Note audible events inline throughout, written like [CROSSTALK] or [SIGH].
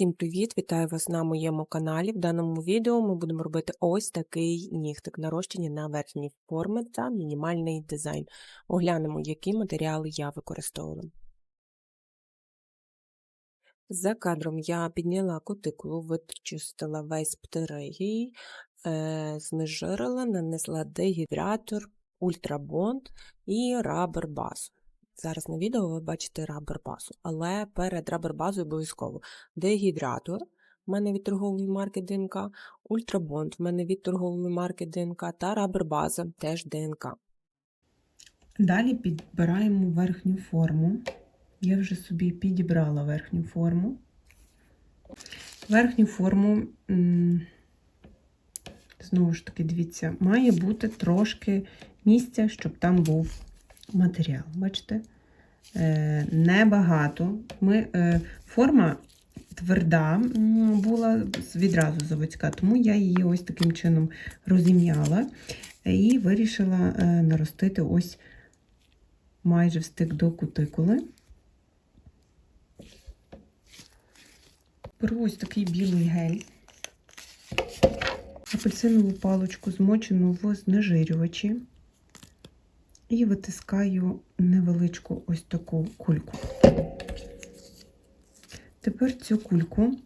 Всім привіт! Вітаю вас на моєму каналі. В даному відео ми будемо робити ось такий нігтик нарощення на верхні форми та мінімальний дизайн. Оглянемо, які матеріали я використовувала. За кадром я підняла кутикулу, вичистила весь птеригій, е, знежирила, нанесла дегідратор, ультрабонд і рабер базу. Зараз на відео ви бачите рабер базу, але перед рабер базою обов'язково дегідратор в мене від торгової марки ДНК, ультрабонд в мене від торгової марки ДНК та рабер база теж ДНК. Далі підбираємо верхню форму. Я вже собі підібрала верхню форму. Верхню форму, знову ж таки, дивіться, має бути трошки місця, щоб там був матеріал. Бачите? Е, Небагато. Ми, е, форма тверда була відразу заводська, тому я її ось таким чином розім'яла і вирішила е, наростити ось майже встиг до кутикули. Беру ось такий білий гель, апельсинову паличку змочену в знежирювачі і витискаю невеличку ось таку кульку. Тепер цю кульку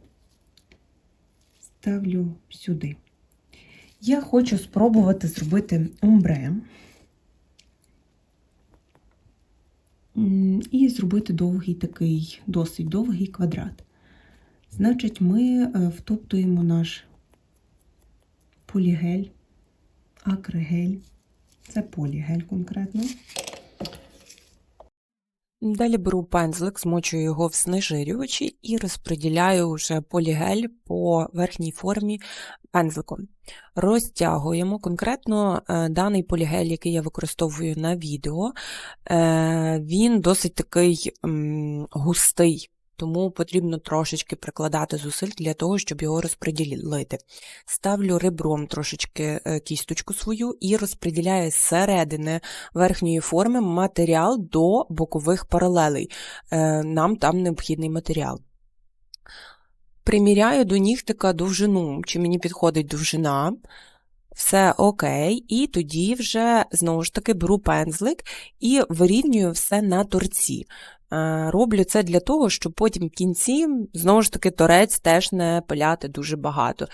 ставлю сюди. Я хочу спробувати зробити омбре. І зробити довгий такий, досить довгий квадрат. Значить, ми е, втоптуємо наш полігель, акригель. Це полігель конкретно. Далі беру пензлик, змочую його в знежирювачі і розподіляю вже полігель по верхній формі пензликом. Розтягуємо конкретно е, даний полігель, який я використовую на відео, е, він досить такий густий. Тому потрібно трошечки прикладати зусиль для того, щоб його розподілити. Ставлю ребром трошечки е, кісточку свою і розподіляю середини верхньої форми матеріал до бокових паралелей. Е, Нам там необхідний матеріал. Приміряю до нігтика довжину, чи мені підходить довжина. Все окей, і тоді вже знову ж таки беру пензлик і вирівнюю все на торці. Е, Роблю це для того, щоб потім в кінці, знову ж таки, торець теж не пиляти дуже багато.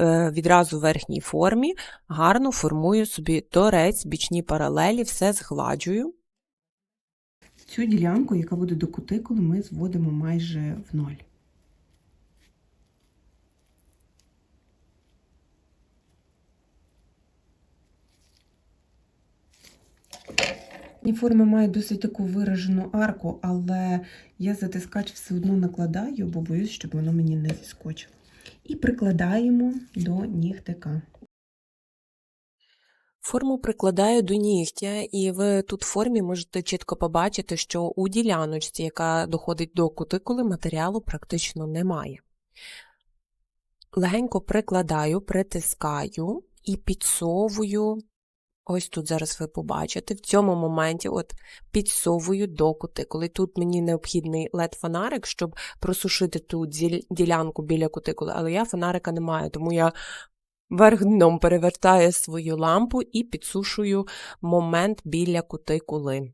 Е, Відразу в верхній формі гарно формую собі торець, бічні паралелі, все згладжую. Цю ділянку, яка буде до кутикули, ми зводимо майже в ноль. І форма має досить таку виражену арку, але я затискач все одно накладаю, бо боюсь, щоб воно мені не зіскочило. І прикладаємо до нігтика. Форму прикладаю до нігтя, і ви тут в формі можете чітко побачити, що у діляночці, яка доходить до кутикули, матеріалу практично немає. Легенько прикладаю, притискаю і підсовую. Ось тут зараз ви побачите, в цьому моменті от підсовую до кутикули. Тут мені необхідний LED-фонарик, щоб просушити ту ділянку біля кутикули, але я фонарика не маю, тому я верх дном перевертаю свою лампу і підсушую момент біля кутикули.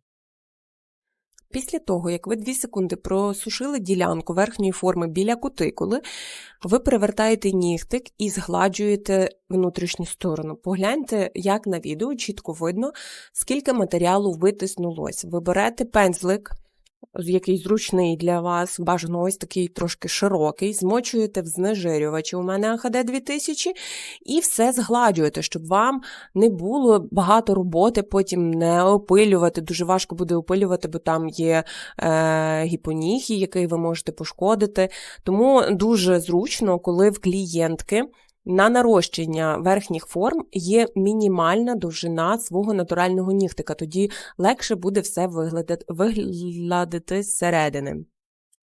Після того, як ви 2 секунди просушили ділянку верхньої форми біля кутикули, ви перевертаєте нігтик і згладжуєте внутрішню сторону. Погляньте, як на відео чітко видно, скільки матеріалу витиснулось. Ви берете пензлик, який зручний для вас, бажано ось такий трошки широкий, змочуєте в знежирювачі, у мене АХД 2000, і все згладжуєте, щоб вам не було багато роботи, потім не опилювати. Дуже важко буде опилювати, бо там є е, гіпоніхі, який ви можете пошкодити. Тому дуже зручно, коли в клієнтки. На нарощення верхніх форм є мінімальна довжина свого натурального нігтика, тоді легше буде все виглядати, зсередини.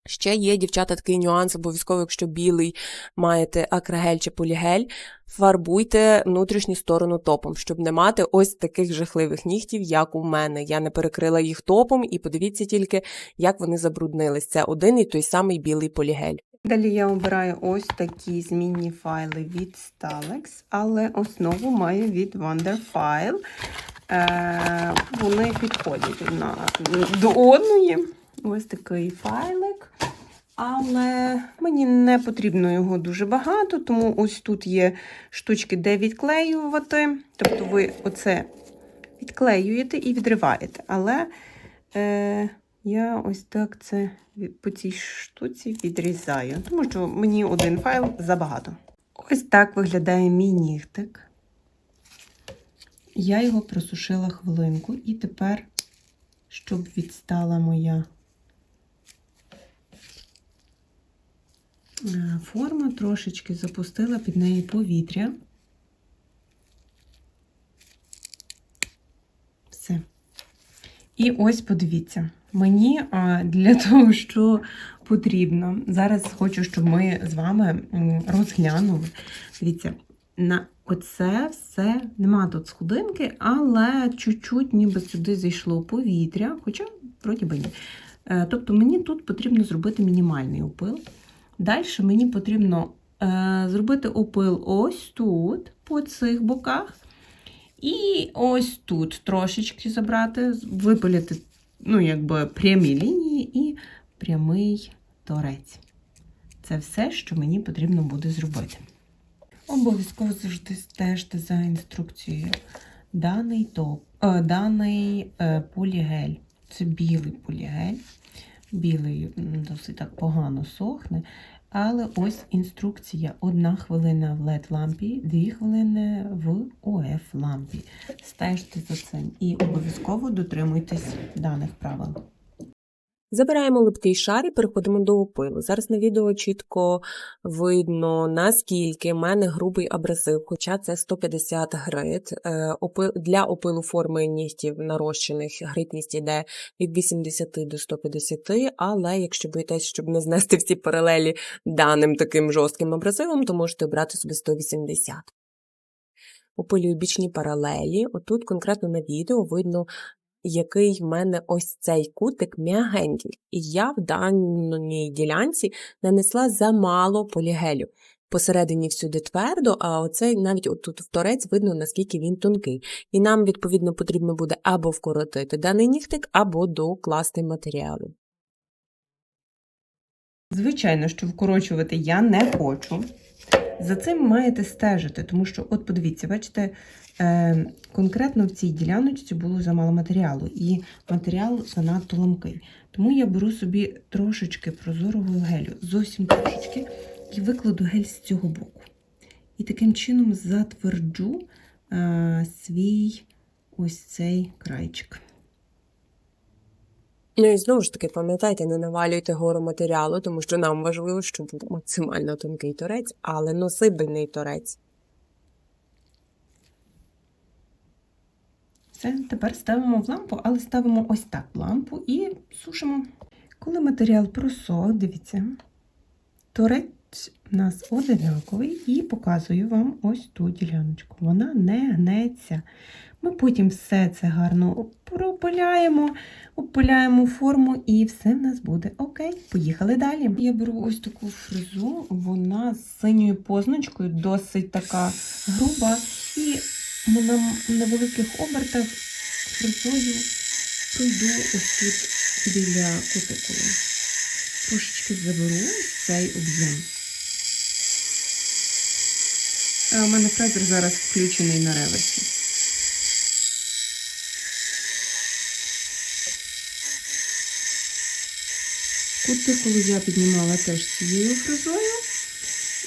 Ще є, дівчата, такий нюанс, обов'язково, якщо білий маєте акрагель чи полігель, фарбуйте внутрішню сторону топом, щоб не мати ось таких жахливих нігтів, як у мене. Я не перекрила їх топом, і подивіться тільки, як вони забруднились. Це один і той самий білий полігель. Далі я обираю ось такі змінні файли від Stalex, але основу маю від Wonderfile. Е, вони підходять одна до одної. Ось такий файлик. Але мені не потрібно його дуже багато, тому ось тут є штучки, де відклеювати. Тобто ви оце відклеюєте і відриваєте. Але е, я ось так це по цій штуці відрізаю, тому що мені один файл забагато. Ось так виглядає мій нігтик. Я його просушила хвилинку, і тепер, щоб відстала моя форма, трошечки запустила під неї повітря. Все. І ось подивіться, мені для [LAUGHS] того, що потрібно. Зараз хочу, щоб ми з вами розглянули. Дивіться, на оце все нема тут сходинки, але чуть-чуть ніби сюди зайшло повітря, хоча, вроді би ні. Е, Тобто мені тут потрібно зробити мінімальний опил. Далі мені потрібно е, зробити опил ось тут, по цих боках. І ось тут трошечки забрати, випилити, ну, якби прямі лінії і прямий торець. Це все, що мені потрібно буде зробити. Обов'язково завжди стежте за інструкцією. Даний топ, е, даний е, полігель. Це білий полігель. Білий досить так погано сохне. Але ось інструкція: одна хвилина в led лампі, дві хвилини в ОФ лампі. Стежте за цим і обов'язково дотримуйтесь даних правил. Забираємо липкий шар і переходимо до опилу. Зараз на відео чітко видно, наскільки в мене грубий абразив, хоча це 150 грит. Е, Для опилу форми нігтів нарощених гритність йде від 80 до 150, але якщо боїтесь, щоб не знести всі паралелі даним таким жорстким абразивом, то можете обрати собі 180. Опилюю бічні паралелі. Отут конкретно на відео видно який в мене ось цей кутик м'ягенький. І я в даній ділянці нанесла замало полігелю. Посередині всюди твердо, а оцей навіть отут в торець видно, наскільки він тонкий. І нам, відповідно, потрібно буде або вкоротити даний нігтик, або докласти матеріалу. Звичайно, що вкорочувати я не хочу. За цим маєте стежити, тому що, от подивіться, бачите, е, конкретно в цій діляночці було замало матеріалу, і матеріал занадто ламкий. Тому я беру собі трошечки прозорого гелю, зовсім трошечки, і викладу гель з цього боку. І таким чином затверджу е, свій ось цей крайчик. Ну і знову ж таки, пам'ятайте, не навалюйте гору матеріалу, тому що нам важливо, щоб був максимально тонкий торець, але носибельний торець. Все, тепер ставимо в лампу, але ставимо ось так в лампу і сушимо. Коли матеріал просох, дивіться, торець у нас одинаковий і показую вам ось ту діляночку. Вона не гнеться. Ми потім все це гарно пропиляємо, опиляємо форму і все в нас буде окей. Поїхали далі. Я беру ось таку фрезу, вона з синьою позначкою, досить така груба. І на невеликих обертах фрезою пройду ось тут біля кутикули. Трошечки заберу цей об'єм. У мене фрезер зараз включений на реверсі. Кутикулу я піднімала теж цією фрезою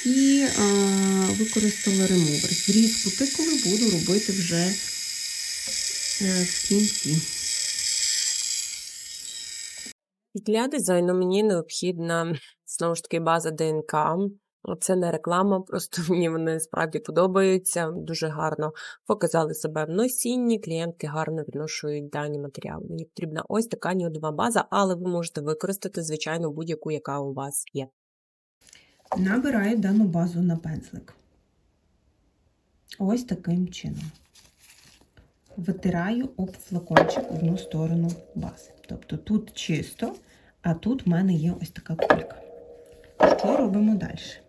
і а, використала ремовер. Зріз кутикули буду робити вже е, в кінці. Для дизайну мені необхідна знову ж таки база ДНК. Це не реклама, просто [LAUGHS] мені вони справді подобаються. Дуже гарно показали себе в носінні. Клієнтки гарно відношують дані матеріали. Мені потрібна ось така нюдова база, але ви можете використати, звичайно, будь-яку, яка у вас є. Набираю дану базу на пензлик. Ось таким чином. Витираю об флакончик одну сторону бази. Тобто тут чисто, а тут в мене є ось така кулька. Що робимо далі?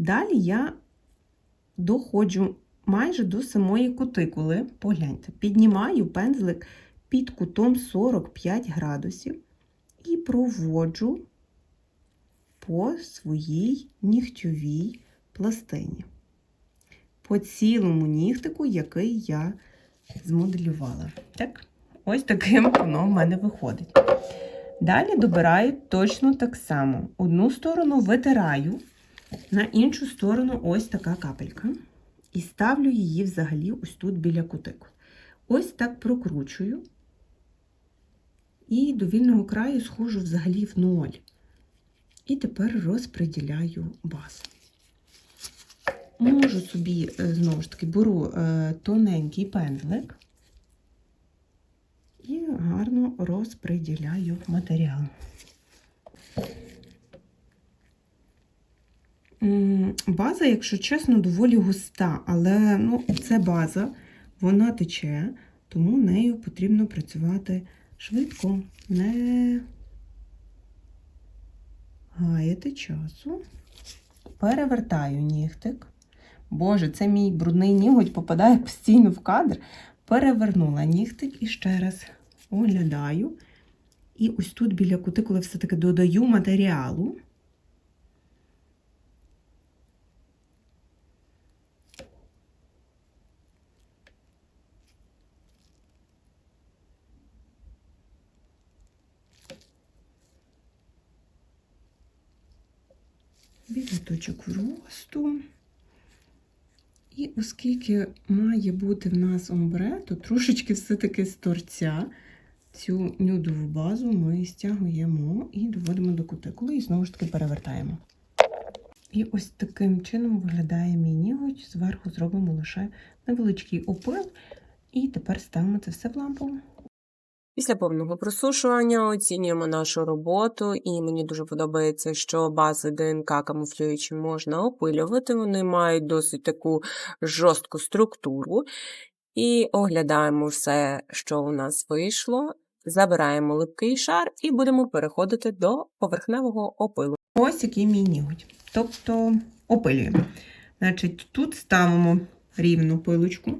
Далі я доходжу майже до самої кутикули. Погляньте, піднімаю пензлик під кутом 45 градусів і проводжу по своїй нігтьовій пластині. По цілому нігтику, який я змоделювала. Так, ось таким воно в мене виходить. Далі добираю точно так само. Одну сторону витираю, на іншу сторону ось така капелька. І ставлю її взагалі ось тут біля кутику. Ось так прокручую. І до вільного краю схожу взагалі в ноль. І тепер розподіляю базу. Можу собі, е, знову ж таки, беру е, тоненький пензлик і гарно розподіляю матеріал. База, якщо чесно, доволі густа, але ну, це база, вона тече, тому нею потрібно працювати швидко, не гаяти часу. Перевертаю нігтик. Боже, це мій брудний ніготь попадає постійно в кадр. Перевернула нігтик і ще раз оглядаю. І ось тут біля кутикули все-таки додаю матеріалу. Візиточок росту. І оскільки має бути в нас омбре, то трошечки все-таки з торця цю нюдову базу ми стягуємо і доводимо до кутикули, і знову ж таки перевертаємо. І ось таким чином виглядає мій ніготь. Зверху зробимо лише невеличкий опил, і тепер ставимо це все в лампу. Після повного просушування оцінюємо нашу роботу, і мені дуже подобається, що бази ДНК камуфлюючі можна опилювати. Вони мають досить таку жорстку структуру. І оглядаємо все, що у нас вийшло. Забираємо липкий шар і будемо переходити до поверхневого опилу. Ось який мій ніготь. Тобто опилюємо. Значить, тут ставимо рівну пилочку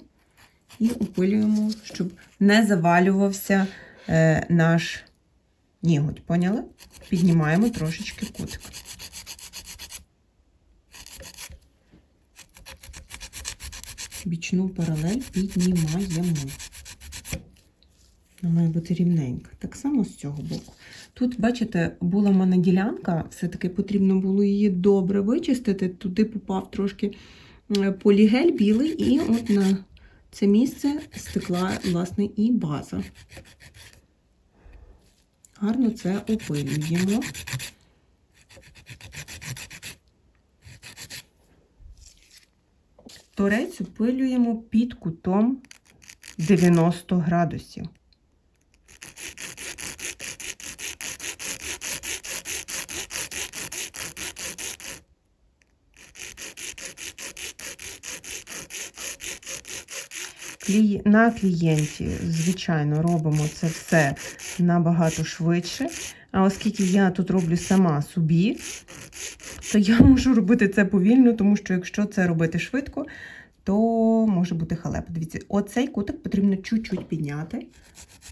і опилюємо, щоб не завалювався е, наш ніготь. Поняли? Піднімаємо трошечки кутик. Бічну паралель піднімаємо. Вона має бути рівненька. Так само з цього боку. Тут, бачите, була в мене ділянка, все-таки потрібно було її добре вичистити. Туди попав трошки е, полігель білий, і от на це місце стекла, власне, і база. Гарно це опилюємо. Торець опилюємо під кутом 90 градусів. Клі- На клієнті, звичайно, робимо це все набагато швидше. А оскільки я тут роблю сама собі, то я [LAUGHS] можу робити це повільно, тому що якщо це робити швидко, то може бути халепа. Дивіться, оцей кутик потрібно чуть-чуть підняти.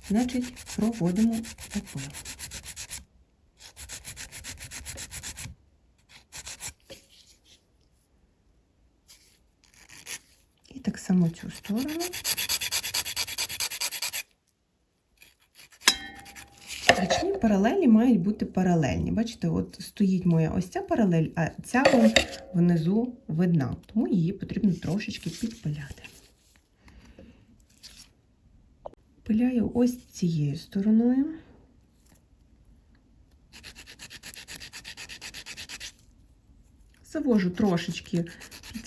Значить, проводимо опил. І так само цю сторону. Річні паралелі мають бути паралельні. Бачите, от стоїть моя ось ця паралель, а ця вон внизу видна, тому її потрібно трошечки підпиляти. Пиляю ось цією стороною. завожу трошечки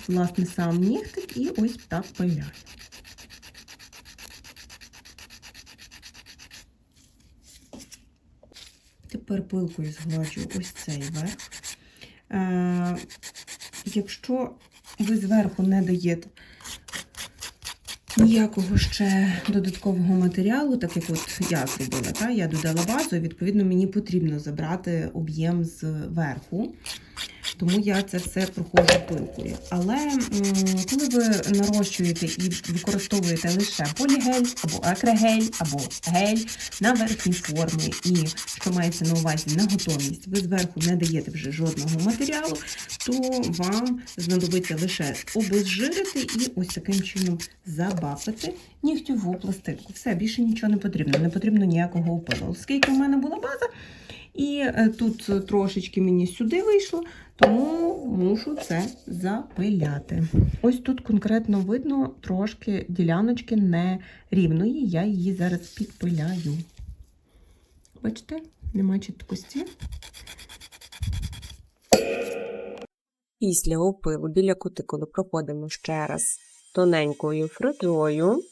власне сам нігтик і ось так пиляю. Тепер пилкою згладжую ось цей верх. Е, якщо ви зверху не даєте ніякого ще додаткового матеріалу, так як от я зробила, та, я додала базу, відповідно мені потрібно забрати об'єм з верху. Тому я це все проходжу пилкою. Але коли ви нарощуєте і використовуєте лише полігель або акрегель, або гель на верхній формі, і що мається на увазі на готовність, ви зверху не даєте вже жодного матеріалу, то вам знадобиться лише обезжирити і ось таким чином забапити нігтєву пластинку. Все, більше нічого не потрібно, не потрібно ніякого опилу. Оскільки в мене була база, і е, тут трошечки мені сюди вийшло, тому мушу це запиляти. Ось тут конкретно видно трошки діляночки нерівної, я її зараз підпиляю. Бачите, нема чіткості. Після опилу біля кутикули проходимо ще раз тоненькою фрезою.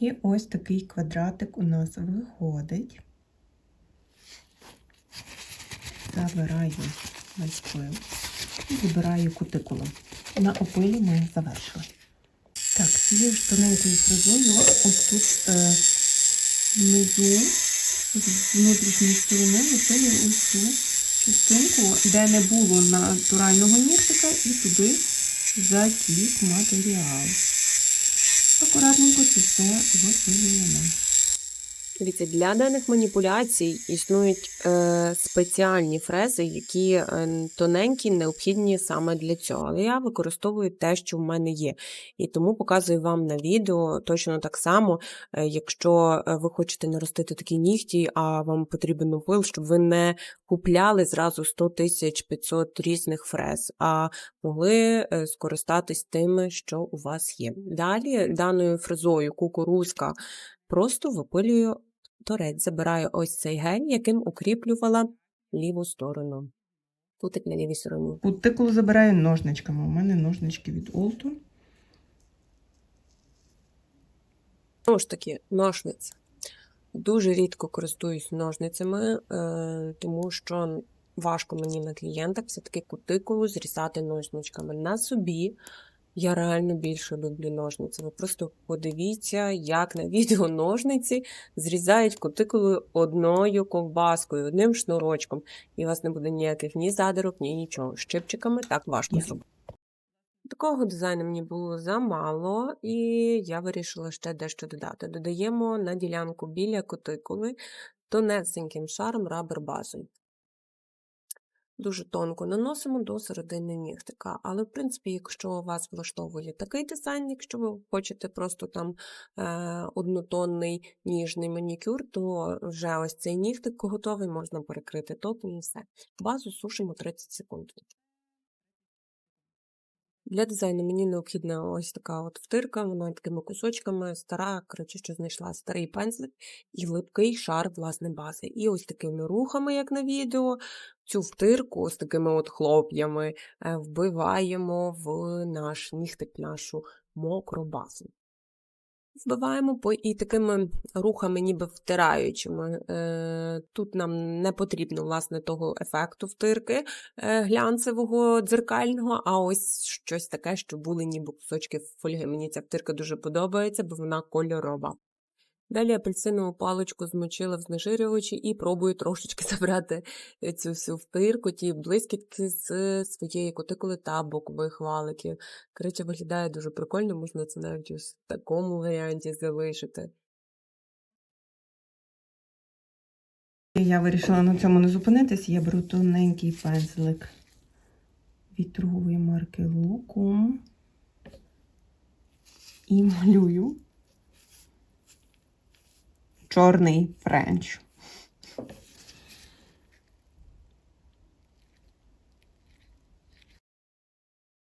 І ось такий квадратик у нас виходить. Забираю весь пил і вибираю кутикулу. На опилі ми завершили. Так, цією ж тоненькою фрезою ось тут е, внизу, з внутрішньої сторони, випилюю ось цю частинку, де не було натурального нігтика, і туди затік матеріал. Акуратненько це все випилюємо. Дивіться, для даних маніпуляцій існують е, спеціальні фрези, які е, тоненькі, необхідні саме для цього. Але я використовую те, що в мене є. І тому показую вам на відео точно так само, е, якщо е, ви хочете наростити такі нігті, а вам потрібен опил, щоб ви не купляли зразу 100 тисяч 500 різних фрез, а могли е, скористатись тими, що у вас є. Далі даною фрезою кукурузка просто випилюю торець, забираю ось цей гель, яким укріплювала ліву сторону. Кутик на лівій стороні. Кутикулу забираю ножничками. У мене ножнички від Олту. Знову ж таки, ножниці. Дуже рідко користуюсь ножницями, е, тому що важко мені на клієнтах все-таки кутикулу зрізати ножничками. На собі я реально більше люблю ножниці. Ви просто подивіться, як на [LAUGHS] відео ножниці зрізають кутикулу одною ковбаскою, одним шнурочком. І у вас не буде ніяких ні задирок, ні нічого. Щипчиками так важко зробити. Такого дизайну мені було замало, і я вирішила ще дещо додати. Додаємо на ділянку біля кутикули тонесеньким шаром рабер базою. Дуже тонко наносимо до середини нігтика. Але, в принципі, якщо вас влаштовує такий дизайн, якщо ви хочете просто там е, однотонний ніжний манікюр, то вже ось цей нігтик готовий, можна перекрити топом і все. Базу сушимо 30 секунд. Для дизайну мені необхідна ось така от втирка, вона такими кусочками стара, коротше, що знайшла старий пензлик і липкий шар, власне, бази. І ось такими рухами, як на відео, цю втирку з такими от хлоп'ями е, вбиваємо в наш нігтик, нашу мокру базу. Вбиваємо і такими рухами, ніби втираючими. Е, Тут нам не потрібно власне того ефекту втирки е, глянцевого дзеркального, а ось щось таке, що були ніби кусочки фольги. Мені ця втирка дуже подобається, бо вона кольорова. Далі апельсинову паличку змочила в знежирювачі і пробую трошечки [LAUGHS] забрати цю всю втирку, ті блискітки з своєї кутикули та бокових валиків. Коротше, виглядає дуже прикольно, можна це навіть в такому варіанті залишити. Я вирішила на цьому не зупинитись. Я беру тоненький пензлик від торгової марки Locum і малюю чорний френч.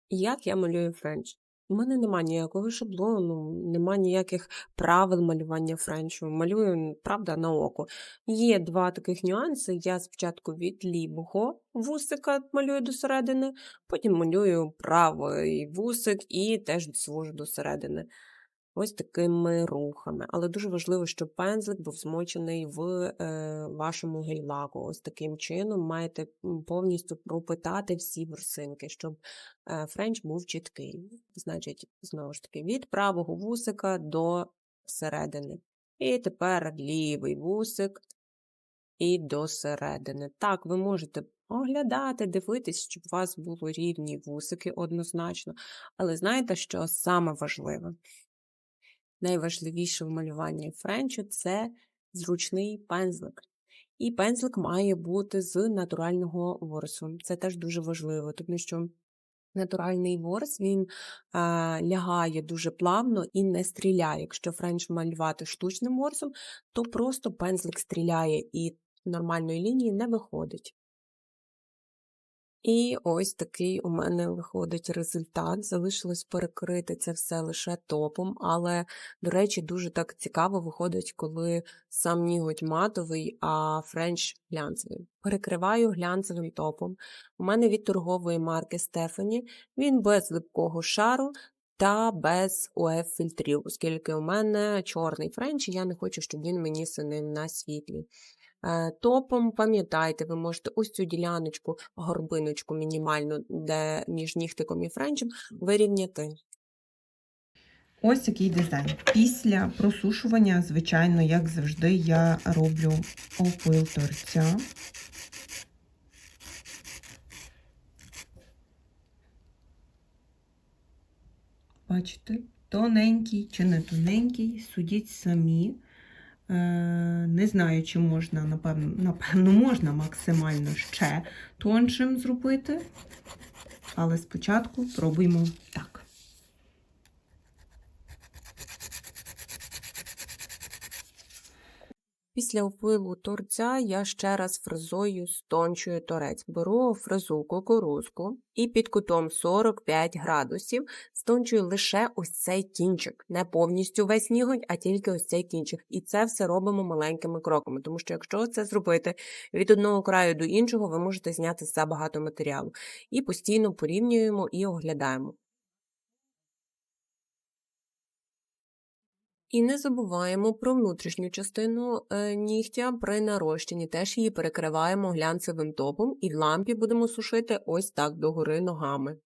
Як я малюю френч? У мене нема ніякого шаблону, нема ніяких правил малювання френчу. Малюю, правда, на око. Є два таких нюанси. Я спочатку від лівого вусика малюю до середини, потім малюю правий вусик і теж звожу до середини. Ось такими рухами. Але дуже важливо, щоб пензлик був змочений в е, вашому гель-лаку. Ось таким чином маєте повністю пропитати всі ворсинки, щоб е, френч був чіткий. Значить, знову ж таки, від правого вусика до середини. І тепер лівий вусик і до середини. Так, ви можете оглядати, дивитись, щоб у вас були рівні вусики однозначно. Але знаєте, що саме важливе? Найважливіше в малюванні френчу це зручний пензлик. І пензлик має бути з натурального ворсу. Це теж дуже важливо, тому що натуральний ворс він а, лягає дуже плавно і не стріляє. Якщо френч малювати штучним ворсом, то просто пензлик стріляє і нормальної лінії не виходить. І ось такий у мене виходить результат. Залишилось перекрити це все лише топом, але, до речі, дуже так цікаво виходить, коли сам ніготь матовий, а френч глянцевий. Перекриваю глянцевим топом. У мене від торгової марки Стефані. Він без липкого шару. Та без УФ-фільтрів, оскільки у мене чорний френч, і я не хочу, щоб він мені синив на світлі. Е, Топом, пам'ятайте, ви можете ось цю діляночку, горбиночку мінімальну, де між нігтиком і френчем, вирівняти. Ось такий дизайн. Після просушування, звичайно, як завжди, я роблю опил торця. Бачите, тоненький чи не тоненький, судіть самі. Е, Не знаю, чи можна, напевно, напевно, можна максимально ще тоншим зробити. Але спочатку пробуємо так. Після опилу торця я ще раз фрезою стончую торець. Беру фрезу кукурузку і під кутом 45 градусів стончую лише ось цей кінчик. Не повністю весь ніготь, а тільки ось цей кінчик. І це все робимо маленькими кроками, тому що якщо це зробити від одного краю до іншого, ви можете зняти забагато матеріалу. І постійно порівнюємо і оглядаємо. І не забуваємо про внутрішню частину е, нігтя при нарощенні. Теж її перекриваємо глянцевим топом і в лампі будемо сушити ось так догори ногами.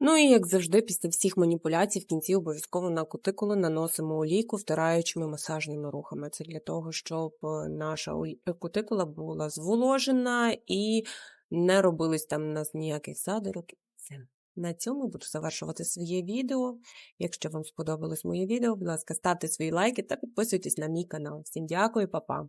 Ну і як завжди, після всіх маніпуляцій в кінці обов'язково на кутикулу наносимо олійку втираючими масажними рухами. Це для того, щоб е, наша кутикула була зволожена і не робилось там у нас ніяких задирок. На цьому буду завершувати своє відео. Якщо вам сподобалось моє відео, будь ласка, ставте свої лайки та підписуйтесь на мій канал. Всім дякую, па-па!